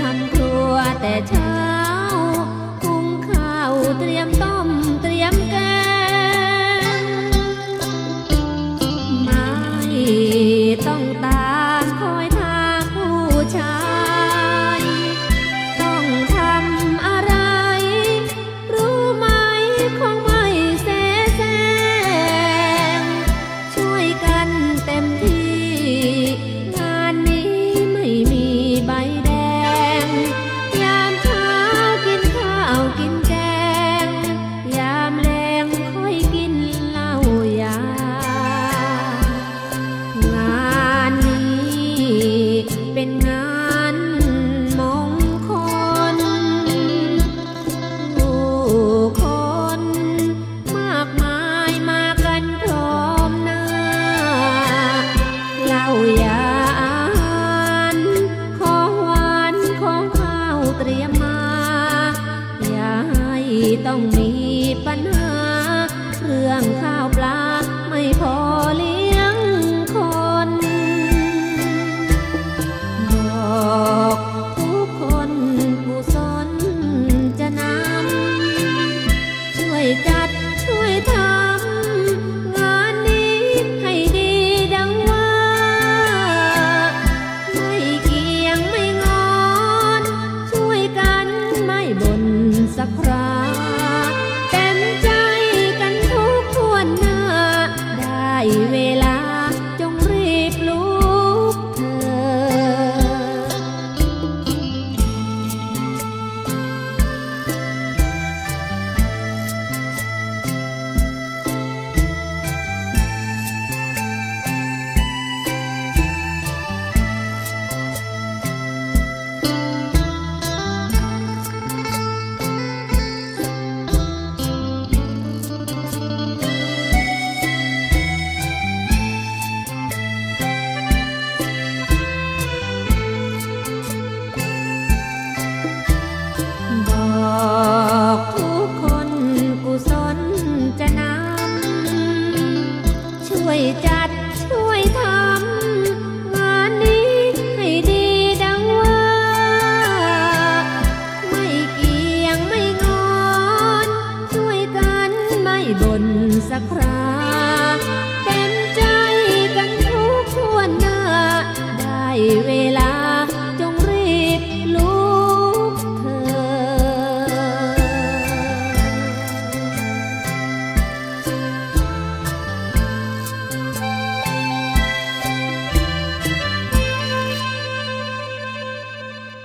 ทำครัวแต่เช้าหุงข้าวเตรียม ปัญหาเรื่องข้าวปลา